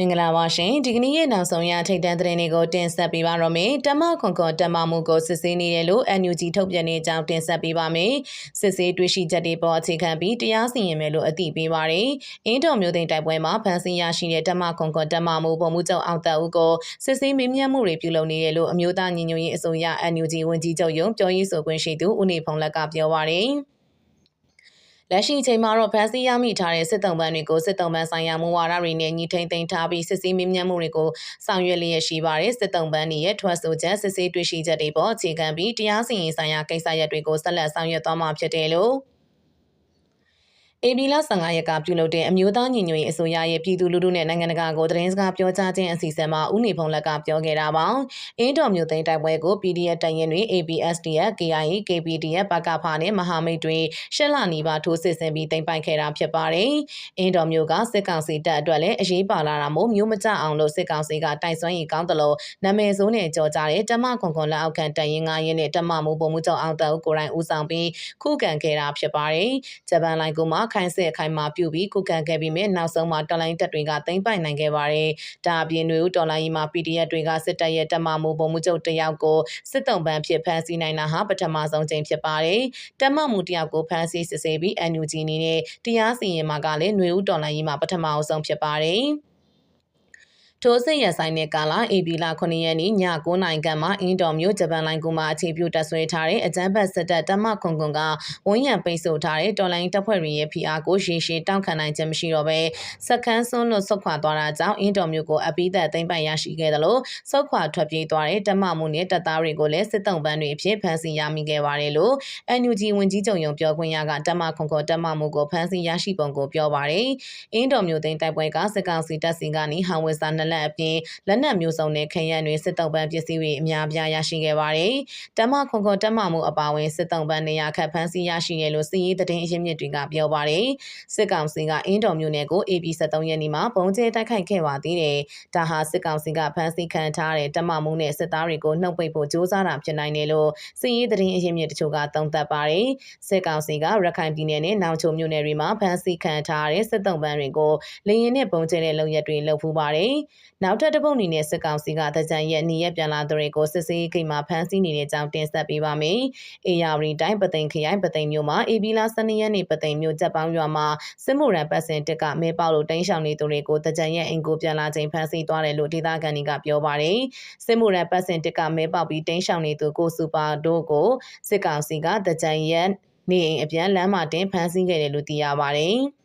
မင်္ဂလာပါရှင်ဒီကနေ့ရဲ့နောက်ဆုံးရထိတ်တန့်သတင်းတွေကိုတင်ဆက်ပေးပါရမယ်တမခွန်ခွန်တမမှုကိုစစ်ဆေးနေတယ်လို့ NUG ထုတ်ပြန်တဲ့အကြောင်းတင်ဆက်ပေးပါမယ်စစ်ဆေးတွေ့ရှိချက်တွေပေါ်အခြေခံပြီးတရားစီရင်မယ်လို့အသိပေးပါရယ်အင်းတော်မျိုးသိန်းတိုက်ပွဲမှာဖမ်းဆီးရရှိတဲ့တမခွန်ခွန်တမမှုပုံမှုချုပ်အောင်တက်ဦးကိုစစ်ဆေးမေးမြန်းမှုတွေပြုလုပ်နေတယ်လို့အမျိုးသားညီညွတ်ရေးအစိုးရ NUG ဝန်ကြီးချုပ်ရုံးပြောရေးဆိုခွင့်ရှိသူဦးနေဖုံးလက်ကပြောပါရယ် လက်ရှိအချိန်မှာတော့ဖမ်းဆီးရမိထားတဲ့စစ်တုံးပန်းတွေကိုစစ်တုံးပန်းဆိုင်ရာမူဝါဒတွေနဲ့ညီထိန်သိမ်းထားပြီးစစ်ဆေးမြင့်မြတ်မှုတွေကိုဆောင်ရွက်လျက်ရှိပါတယ်စစ်တုံးပန်းတွေရဲ့ထွက်ဆိုချက်စစ်ဆေးတွေ့ရှိချက်တွေပေါ်အခြေခံပြီးတရားစီရင်ဆိုင်ရာကိစ္စရပ်တွေကိုဆက်လက်ဆောင်ရွက်သွားမှာဖြစ်တယ်လို့ အေဘီလာ15ရက်ကပြုလုပ်တဲ့အမျိုးသားညီညွတ်ရေးအစိုးရရဲ့ပြည်သူလူထုနဲ့နိုင်ငံတကာကိုသတင်းစကားပြောကြားခြင်းအစီအစဉ်မှာဦးနေဖုံးလက်ကပြောခဲ့တာပါ။အင်းတော်မျိုးသိန်းတိုက်ပွဲကို PDF တိုင်ရင်တွေ ABSDF, KIA, KPDF ဘကဖာနဲ့မဟာမိတ်တွေရှစ်လနီးပါထိုးစစ်ဆင်ပြီးတင်ပိုက်ခဲ့တာဖြစ်ပါတယ်။အင်းတော်မျိုးကစစ်ကောင်စီတပ်အတွက်လည်းအရေးပါလာတာမို့မျိုးမကြအောင်လို့စစ်ကောင်စီကတိုက်စွမ်းရေးကောင်းတယ်လို့နာမည်ဆိုးနဲ့ကြော်ကြတဲ့တမခွန်ခွန်လက်အောက်ခံတိုင်ရင်9ရင်းနဲ့တမမှုပုံမှုချုပ်အောင်တောက်ကိုရိုင်းဦးဆောင်ပြီးခုခံခဲ့တာဖြစ်ပါတယ်။ဂျပန်လိုင်ကိုမှခိုင်စစ်ခိုင်မာပြုပြီးကုကန်ခဲ့ပြီးမြဲနောက်ဆုံးမှာတော်လိုင်းတက်တွေကသိမ်းပိုက်နိုင်ခဲ့ပါတယ်။ဒါအပြင်တွေဦးတော်လိုင်းမှာ PDF တွေကစစ်တပ်ရဲ့တမမှုပုံမှုချုပ်တယောက်ကိုစစ်တုံးပန်းဖြစ်ဖမ်းဆီးနိုင်တာဟာပထမဆုံးချိန်ဖြစ်ပါတယ်။တမမှုတယောက်ကိုဖမ်းဆီးစစ်ဆေးပြီး NUG အနေနဲ့တရားစီရင်မှာကလည်းຫນွေဦးတော်လိုင်းမှာပထမအဆုံးဖြစ်ပါတယ်။ ထိုးစစ်ရဆိုင်တဲ့ကာလ AB လ9ရက်နေ့ည9:00နာရီခန့်မှာအင်းတော်မြို့ဂျပန်လိုင်းကူမှာအခြေပြုတပ်ဆွဲထားတဲ့အကြမ်းဖက်စစ်တပ်တမခွန်ခွန်ကဝန်းရံပိတ်ဆို့ထားတဲ့တော်လိုင်းတပ်ဖွဲ့တွေရဲ့ဖိအားကိုရှေ့ရှေ့တောင့်ခံနိုင်ခြင်းမရှိတော့ဘဲစက္ကန်းစွန်းလွတ်ဆုတ်ခွာသွားတာကြောင့်အင်းတော်မြို့ကိုအပိသက်သိမ်းပိုက်ရရှိခဲ့တယ်လို့ဆုတ်ခွာထွက်ပြေးသွားတဲ့တမမှုနဲ့တပ်သားတွေကိုလည်းစစ်တုံးပန်းတွေအဖြစ်ဖမ်းဆီးရမိခဲ့ပါတယ်လို့ NUG ဝန်ကြီးချုပ်ရုံပြောခွင့်ရကတမခွန်ခွန်တမမှုကိုဖမ်းဆီးရရှိပုံကိုပြောပါတယ်အင်းတော်မြို့သိမ်းတိုက်ပွဲကစစ်ကောင်စီတပ်စီကနေဟန်ဝစ်စာနလက်အပြင်လက်နက်မျိုးစုံနဲ့ခရမ်းတွေစစ်တုံးပန်းပစ္စည်းတွေအများပြားရရှိခဲ့ပါတယ်။တမခွန်ခွန်တမမှုအပါအဝင်စစ်တုံးပန်းနေရာခတ်ဖမ်းဆီးရရှိရလို့စီးရေးသတင်းအရင်းမြစ်တွေကပြောပါတယ်။စစ်ကောင်စီကအင်းတော်မျိုးနယ်ကို AB 73ရက်နေ့မှာပုံကျဲတိုက်ခိုက်ခဲ့ပါသေးတယ်။ဒါဟာစစ်ကောင်စီကဖမ်းဆီးခံထားတဲ့တမမှုနဲ့စစ်သားတွေကိုနှုတ်ပိတ်ဖို့ကြိုးစားတာဖြစ်နိုင်တယ်လို့စီးရေးသတင်းအရင်းမြစ်တချို့ကသုံးသပ်ပါတယ်။စစ်ကောင်စီကရခိုင်ပြည်နယ်နဲ့နောင်ချုံမြို့နယ်တွေမှာဖမ်းဆီးခံထားတဲ့စစ်တုံးပန်းတွေကိုလေရင်နဲ့ပုံကျဲတဲ့လုံရက်တွေလှုပ်ဖူးပါတယ်။နောက်ထပ်တစ်ပုတ်အနေနဲ့စစ်ကောင်စီကတကြံရဲ့နေရပြန်လာသူတွေကိုစစ်ဆေးဂိတ်မှာဖမ်းဆီးနေတဲ့အကြောင်းတင်ဆက်ပေးပါမယ်။အေယာရီတိုင်းပသိမ်ခရိုင်ပသိမ်မြို့မှာအေဘီလာ12ရက်နေ့ပသိမ်မြို့ချက်ပေါင်းရွာမှာစစ်မှုရန်ပတ်စင်တစ်ကမဲပေါလို့တင်းရှောင်နေသူတွေကိုတကြံရဲ့အင်ကိုပြန်လာချိန်ဖမ်းဆီးသွားတယ်လို့ဒေသခံတွေကပြောပါတယ်။စစ်မှုရန်ပတ်စင်တစ်ကမဲပေါပြီးတင်းရှောင်နေသူကိုစူပါတို့ကိုစစ်ကောင်စီကတကြံရဲ့နေအိမ်အပြန်လမ်းမှာတင်ဖမ်းဆီးခဲ့တယ်လို့သိရပါတယ်။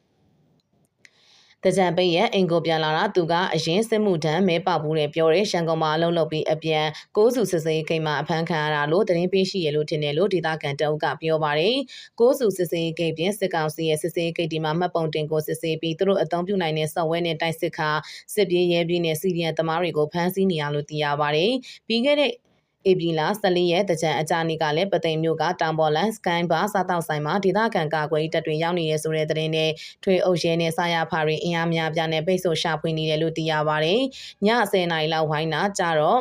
တကြံပိတ်ရဲ့အိမ်ကိုပြန်လာတာသူကအရင်စစ်မှုထမ်းမဲပေါဘူးတယ်ပြောတယ်ရှန်ကုန်မှာအလုံးလုပ်ပြီးအပြန်ကိုးစုစစ်စေးဂိတ်မှာအဖမ်းခံရတာလို့သတင်းပေးရှိရလို့ထင်တယ်လို့ဒေသခံတအုပ်ကပြောပါတယ်ကိုးစုစစ်စေးဂိတ်ပြင်စစ်ကောင်စီရဲ့စစ်စေးဂိတ်ဒီမှာမှတ်ပုံတင်ကိုစစ်ဆေးပြီးသူတို့အသုံးပြုနိုင်တဲ့ software နဲ့တိုက်စစ်ခါစစ်ပြေးရဲပြေးနဲ့စီရီယံသမားတွေကိုဖမ်းဆီးနေရလို့သိရပါတယ်ပြီးခဲ့တဲ့ ဧပြီလ14ရက်တကြံအကြနေကလည်းပသိမ်မြို့ကတောင်ပေါ်လန်စကိုင်းဘာစားတောက်ဆိုင်မှာဒေသခံကာကွယ်တပ်တွေရောက်နေရဆိုတဲ့သတင်းနဲ့ထွေအုပ်ရဲနဲ့စာရဖာတွေအင်အားများပြားနဲ့ပိတ်ဆို့ရှာဖွေနေတယ်လို့သိရပါတယ်။ည10:00နာရီလောက်ဝိုင်းတာကြတော့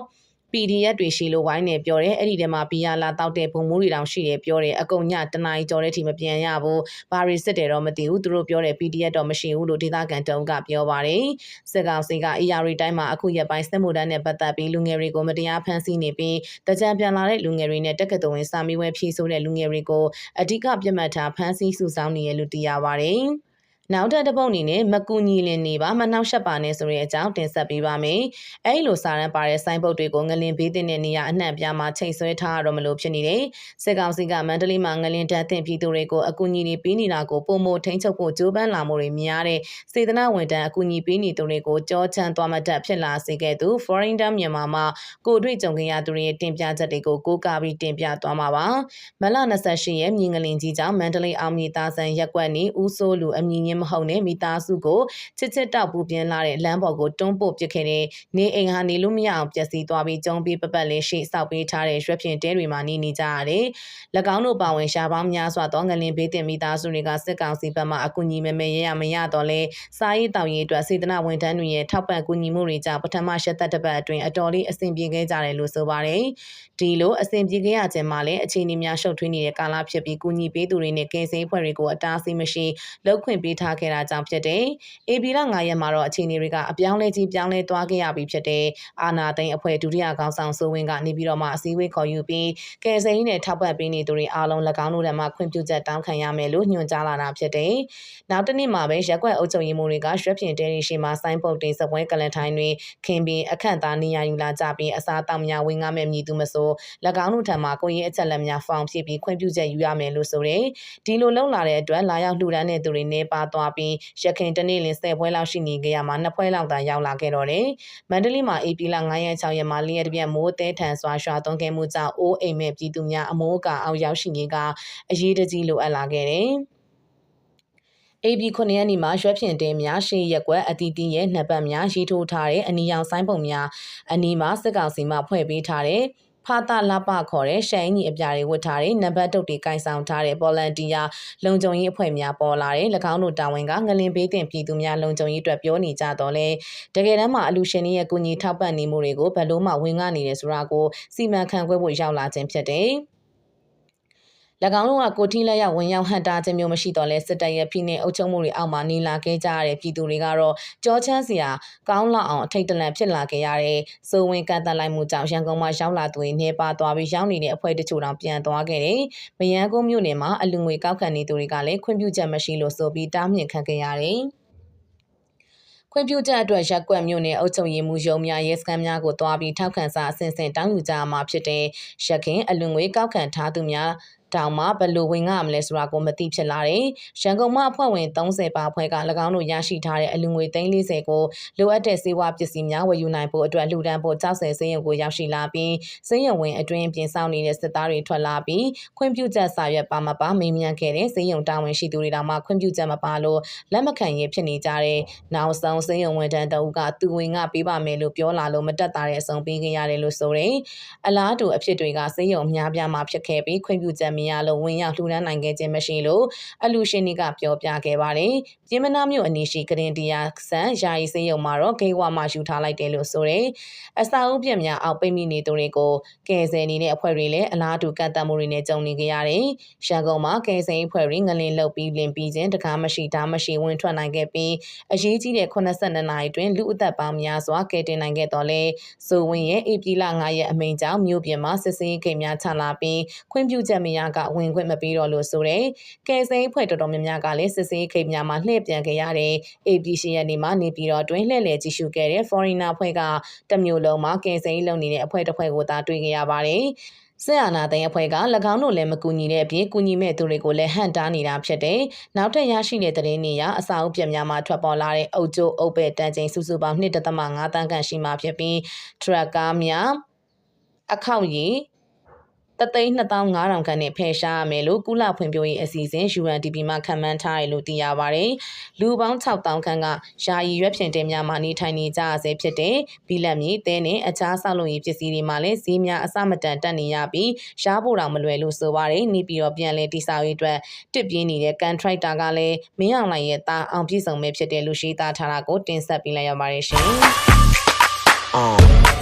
PDF တွေရှိလို့ဝိုင်းနေပြောတယ်အဲ့ဒီထဲမှာဘီယာလာတောက်တဲ့ဘုံမိုးတွေတောင်ရှိတယ်ပြောတယ်အကုန်ညတနားရီကျော်တဲ့အထိမပြန်ရဘူးဘာရီစစ်တယ်တော့မသိဘူးသူတို့ပြောတယ် PDF တော့မရှိဘူးလို့ဒေသခံတုံးကပြောပါတယ်စစ်ကောင်စီက AR တိုင်းမှာအခုရက်ပိုင်းစစ်မှုထမ်းနဲ့ပတ်သက်ပြီးလူငယ်တွေကိုမတရားဖမ်းဆီးနေပြီးတကြံပြန်လာတဲ့လူငယ်တွေနဲ့တက္ကသိုလ်ဝင်စာမေးပွဲဖြေဆိုတဲ့လူငယ်တွေကိုအဓိကပြတ်မှတ်ထားဖမ်းဆီးစုဆောင်းနေရလို့သိရပါတယ် နောက်ထပ်တစ်ပုတ်အနေနဲ့မကူညီလင်နေပါမနှောက်ရှက်ပါနဲ့ဆိုတဲ့အကြောင်းတင်ဆက်ပေးပါမယ်။အဲဒီလိုစာရန်ပါတဲ့ဆိုင်းပုတ်တွေကိုငလင်ဘေးတင်တဲ့နေရာအနှံ့ပြားမှာချိန်ဆွဲထားရတော့မလို့ဖြစ်နေတယ်။စစ်ကောင်စီကမန္တလေးမှာငလင်တန်းတင်ပြည်သူတွေကိုအကူအညီတွေပေးနေတာကိုပုံမထိန်ချုပ်ဖို့ကြိုးပမ်းလာမှုတွေများတဲ့စေတနာဝန်ထမ်းအကူအညီပေးနေသူတွေကိုကြောချမ်းသွားမတတ်ဖြစ်လာစေခဲ့သူ Foreign Dam မြန်မာမှာကိုတွေ့ကြုံခဲ့ရသူတွေရဲ့တင်ပြချက်တွေကိုကိုးကားပြီးတင်ပြသွားမှာပါ။မလ28ရက်မြင်းငလင်ကြီးကြောင့်မန္တလေးအောင်မြေသားဆန်ရက်ကွက်နေဦးစိုးလူအမည်ညင်းမဟုတ်နဲ့မိသားစုကိုချစ်ချစ်တောက်ပူပြင်းလာတဲ့လမ်းပေါ်ကိုတွန်းပို့ပစ်ခဲ့တဲ့နေအိမ်ဟာနေလို့မရအောင်ပျက်စီးသွားပြီးကျုံပြီးပပတ်လေးရှိစောက်ပေးထားတဲ့ရွှက်ဖြင့်တဲတွေမှာနေနေကြရတယ်။၎င်းတို့ပါဝင်ရှားပေါင်းများစွာသောငလင်ဘေးတင်မိသားစုတွေကစစ်ကောင်စီဘက်မှအကူအညီမမေရရမရတော့လဲစားရေးတောက်ရေးအတွက်စေတနာဝန်ထမ်းတွေရဲ့ထောက်ပံ့ကူညီမှုတွေကြောင့်ပထမရှက်သက်တစ်ပတ်အတွင်းအတော်လေးအဆင်ပြေခဲ့ကြတယ်လို့ဆိုပါတယ်။ ဒီလိုအစဉ်ပြေခဲ့ရခြင်းမှာလည်းအခြေအနေများရှုပ်ထွေးနေတဲ့ကာလဖြစ်ပြီးကုညီပေးသူတွေနဲ့ကယ်ဆယ်အဖွဲ့တွေကိုအတားအဆီးမရှိလောက်ခွင့်ပေးထားခဲ့တာကြောင့်ဖြစ်တယ်။ AB လ9ရက်မှာတော့အခြေအနေတွေကအပြောင်းလဲကြီးပြောင်းလဲသွားခဲ့ရပြီဖြစ်တဲ့အာနာသိန်းအဖွဲ့ဒုတိယခေါင်းဆောင်စိုးဝင်းကနေပြီးတော့မှအစည်းအဝေးခေါ်ယူပြီးကယ်ဆယ်ရေးနဲ့ထောက်ပံ့ပေးနေသူတွေအားလုံး၎င်းတို့ထံမှခွင့်ပြုချက်တောင်းခံရမယ်လို့ညွှန်ကြားလာတာဖြစ်တယ်။နောက်တစ်နေ့မှာပဲရက်ကွက်အုပ်ချုပ်ရေးမှူးတွေကရွှက်ဖြင်တဲရီရှိမှာဆိုင်းပုတ်တင်စပွဲကလန်ထိုင်းတွေခင်ပြီးအခန့်သားနေရာယူလာကြပြီးအစားတောက်များဝင်ငါမဲ့မြည်သူမဆို၎င်းတို့ထံမှကိုရင်အချက်လက်များဖောင်ဖြစ်ပြီးခွင့်ပြုချက်ယူရမယ်လို့ဆိုတယ်။ဒီလိုလုံလာတဲ့အတွက်လာရောက်လှူဒန်းတဲ့သူတွေနေပါသွားပြီးရခင်တနေ့လင်10ပွဲလောက်ရှိနေကြရမှာနှစ်ပွဲလောက်သာရောက်လာခဲ့တော့တယ်။မန္တလေးမှာ AP လ9ရက်6ရက်မှာလင်းရတပြက်မိုးတဲထန်စွာရွှာသွန်းခဲ့မှုကြောင့်အိုးအိမ်မဲ့ပြည်သူများအမိုးအကာအောက်ရောက်ရှိနေကအရေးတကြီးလိုအပ်လာခဲ့တယ်။ AB 9ရက်နေ့မှာရွှက်ဖြင့်တဲများရှေ့ရက်ကွက်အတီးတီးရဲ့နှစ်ပတ်များရေးထိုးထားတဲ့အနီရောင်ဆိုင်ပုံများအနီးမှာစစ်ကောင်စီမှဖွဲ့ပေးထားတဲ့ ဖာတာလပခေါ်တဲ့ရှမ်းကြီးအပြာတွေဝတ်ထားတဲ့နံပါတ်တုတ်တွေကင်ဆောင်ထားတဲ့ပေါ်လန်တီယာလုံခြုံရေးအဖွဲ့များပေါ်လာတဲ့၎င်းတို့တာဝန်ကငလင်ပေးတင်ပြည်သူများလုံခြုံရေးအတွက်ပြောနေကြတော့လေတကယ်တမ်းမှာအလူရှင်တွေရဲ့ကူညီထောက်ပံ့နေမှုတွေကိုဘယ်လို့မှဝင်ငှနေတယ်ဆိုတာကိုစီမံခန့်ခွဲဖို့ရောက်လာခြင်းဖြစ်တယ်။၎ င်းတို့ကကိုထီလက်ရောက်ဝင်ရောက်ဟန်တာခြင်းမျိုးမရှိတော့လဲစစ်တပ်ရဲ့ဖိနှိပ်အုပ်ချုပ်မှုတွေအောက်မှာနေလာခဲ့ကြရတဲ့ပြည်သူတွေကတော့ကြောချမ်းစရာကောင်းလောက်အောင်အထိတ်တလန့်ဖြစ်လာခဲ့ရတဲ့စိုးဝင်ကန့်တက်လိုက်မှုကြောင့်ရန်ကုန်မှာရောက်လာသူတွေနေပါသွားပြီးရောက်နေတဲ့အဖွဲ့တချို့တောင်ပြန်သွားခဲ့တယ်။မယန်းကုန်းမြို့နယ်မှာအလူငွေကောက်ခံနေသူတွေကလည်းခွင့်ပြုချက်မရှိလို့ဆိုပြီးတားမြစ်ခံခဲ့ရတယ်။ခွင့်ပြုချက်အတွက်ရက်ကွက်မြို့နယ်အုပ်ချုပ်ရေးမှူးရုံးများရဲစခန်းများကိုတွားပြီးထောက်ခံစာအစဉ်စဉ်တောင်းယူကြမှာဖြစ်တဲ့ရခင်အလွန်ငွေကောက်ခံထားသူများ တောင်မှဘယ်လိုဝင်ငှမလဲဆိုတာကိုမသိဖြစ်လာတယ်။ရန်ကုန်မှအဖွဲ့ဝင်30ပါအဖွဲ့က၎င်းတို့ရရှိထားတဲ့အလူငွေ340ကိုလိုအပ်တဲ့စေဝါပစ္စည်းများဝယ်ယူနိုင်ဖို့အတွက်လှူဒန်းဖို့ကြောက်စဲစေရုံကိုရောက်ရှိလာပြီးစေရုံဝင်အတွင်းပြင်ဆောင်နေတဲ့စစ်သားတွေထွက်လာပြီးခွင့်ပြုချက်စာရွက်ပါမပါမေးမြန်းခဲ့တဲ့စေရုံတာဝန်ရှိသူတွေတောင်မှခွင့်ပြုချက်မပါလို့လက်မခံရေးဖြစ်နေကြတဲ့နောက်ဆုံးစေရုံဝန်ထမ်းတအုပ်ကသူဝင်ကပေးပါမယ်လို့ပြောလာလို့မတက်တာတဲ့အဆုံးပေးခဲ့ရတယ်လို့ဆိုတယ်။အလားတူအဖြစ်တွေကစေရုံအများပြားမှာဖြစ်ခဲ့ပြီးခွင့်ပြုချက်မရလို့ဝင်ရောက်လှူဒန်းနိုင်ခဲ့ခြင်းမရှိလို့အလူရှင်တွေကပြောပြခဲ့ပါတယ်။ပြည်မနာမြို့အနီးရှိကရင်တရားဆန်ယာယီစေယုံမှာတော့ဂိတ်ဝါမှာယူထားလိုက်တယ်လို့ဆိုတယ်။အစာအုပ်ပြက်များအောက်ပိတ်မိနေသူတွေကိုကယ်ဆယ်နေတဲ့အဖွဲ့တွေလည်းအလားတူကန့်သတ်မှုတွေနဲ့ကြုံနေကြရတယ်။ရန်ကုန်မှာကယ်ဆယ်အဖွဲ့တွေငလင်လှုပ်ပြီးလင်ပြီးခြင်းတကားမရှိတာမရှိဝင်ထွက်နိုင်ခဲ့ပြီးအရေးကြီးတဲ့82နာရီတွင်လူအသက်ပေါင်းများစွာကယ်တင်နိုင်ခဲ့တော်လဲဆိုဝင်ရဲ့ဧပြီလ9ရက်အမိန့်ကြောင့်မြို့ပြင်မှာစစ်ဆေးခိမ်များချလာပြီးခွင့်ပြုချက်မရကဝင်ခွင့်မပေးတော့လို့ဆိုတဲ့ကယ်ဆယ်အဖွဲ့တော်တော်များများကလည်းစစ်ဆေးခိမ်များမှာလှည့်ပြန်ခဲ့ရတဲ့ AP ရှရက်နေ့မှာနေပြည်တော်တွင်လှည့်လည်ကြည့်ရှုခဲ့တဲ့ foreigner အဖွဲ့ကတမျိုးလုံးမှာကယ်ဆယ်ရေးလုပ်နေတဲ့အဖွဲ့တစ်ဖွဲ့ကိုသာတွေ့ခဲ့ရပါတယ်ဆက်အာနာသိန်းအဖွဲ့က၎င်းတို့လည်းမကူညီတဲ့အပြင်ကူညီမဲ့သူတွေကိုလည်းဟန်တားနေတာဖြစ်တယ်။နောက်ထပ်ရရှိတဲ့သတင်းတွေအရအစာအုပ်ပြက်များမှာထွက်ပေါ်လာတဲ့အုပ်ကျိုးအုပ်ပဲတန်ချိန်စုစုပေါင်း1.5တန်းခန့်ရှိမှဖြစ်ပြီးထရက်ကားများအခောက်ရ ည်တသိန်း2500ခန့်နဲ့ဖယ်ရှားရမယ်လို့ကုလဖွံ့ဖြိုးရေးအစီအစဉ် UNDP မှခန့်မှန်းထားတယ်လို့သိရပါတယ်။လူပေါင်း6000ခန့်ကယာယီရွက်ဖြင့်တင်များမှနေထိုင်နေကြရဆဲဖြစ်တဲ့ဘီလက်မြေတဲနဲ့အခြားဆောက်လုပ်ရေးပစ္စည်းတွေမှာလည်းဈေးများအဆမတန်တက်နေရပြီးရှားဖို့တောင်မလွယ်လို့ဆိုပါတယ်။နေပြီးတော့ပြန်လဲတိဆောက်ရေးအတွက်တစ်ပြင်းနေတဲ့ contractor ကလည်းမင်းအောင်လှိုင်ရဲ့တာအောင်ပြည့်စုံမဲ့ဖြစ်တယ်လို့ရှိသားထားတာကိုတင်ဆက်ပေးလိုက်ရပါတယ်ရှင်။ Um.